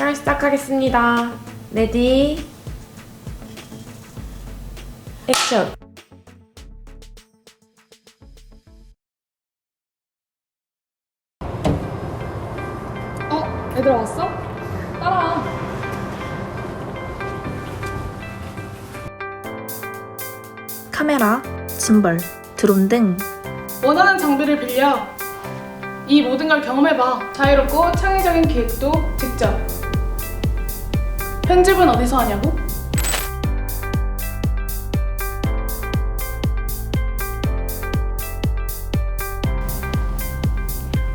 촬영 시작하겠습니다. 레디 액션. 어? 애들 왔어? 따라와. 카메라, 짐벌, 드론 등 원하는 장비를 빌려 이 모든 걸 경험해봐. 자유롭고 창의적인 기획도 직접. 편집은 어디서 하냐고?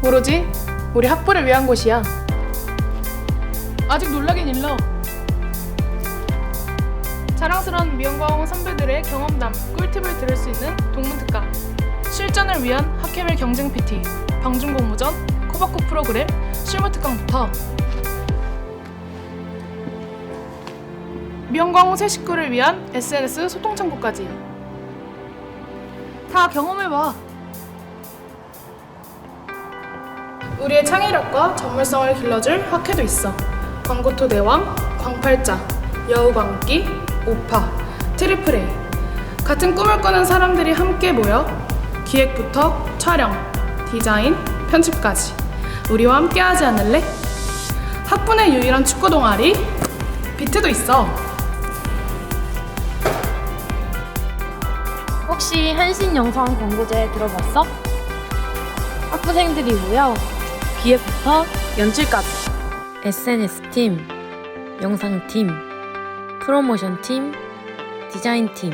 오로지 우리 학부를 위한 곳이야. 아직 놀라긴 일러. 자랑스러운 미영광 선배들의 경험담, 꿀팁을 들을 수 있는 동문특강. 실전을 위한 학회별 경쟁 PT, 방중 공모전, 코바코 프로그램, 실무특강부터 미영광 새 식구를 위한 SNS 소통 창구까지 다 경험해봐. 우리의 창의력과 전문성을 길러줄 학회도 있어. 광고토 대왕, 광팔자, 여우광기, 오파, 트리플 A. 같은 꿈을 꾸는 사람들이 함께 모여 기획부터 촬영, 디자인, 편집까지 우리와 함께 하지 않을래? 학부의 유일한 축구 동아리 비트도 있어. 혹시 한신 영상 광고제 들어봤어? 학부생들이 모여 기획부터 연출까지 SNS팀, 영상 팀, 프로모션 팀, 디자인 팀,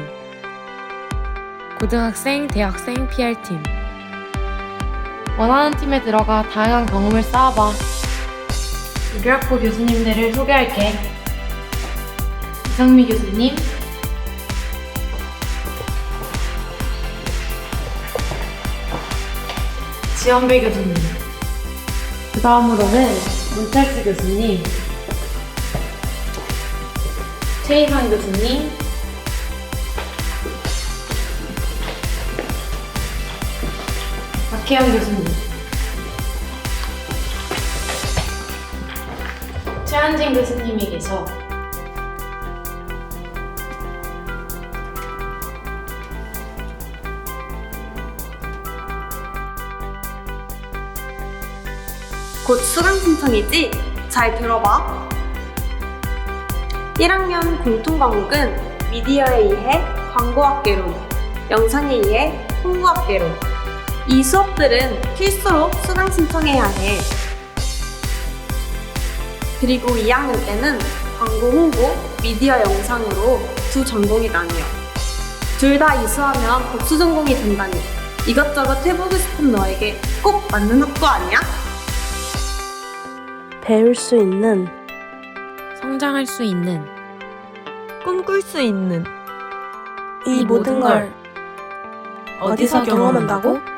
고등학생, 대학생 PR팀. 원하는 팀에 들어가 다양한 경험을 쌓아봐. 우리 학부 교수님들을 소개할게. 이성미 교수님, 지원배 교수님, 그 다음으로는 문철수 교수님, 최희상 교수님, 박혜영 교수님, 최한진 교수님이 계셔. 곧 수강 신청이지? 잘 들어봐. 1학년 공통 과목은 미디어에 의해 광고학개론, 영상에 의해 홍보학개론. 이 수업들은 필수로 수강 신청해야 해. 그리고 2학년 때는 광고 홍보, 미디어 영상으로 두 전공이 나뉘어. 둘 다 이수하면 복수 전공이 된다니. 이것저것 해보고 싶은 너에게 꼭 맞는 학교 아니야? 배울 수 있는 성장할 수 있는 꿈꿀 수 있는 이 모든 걸 어디서 경험한다고?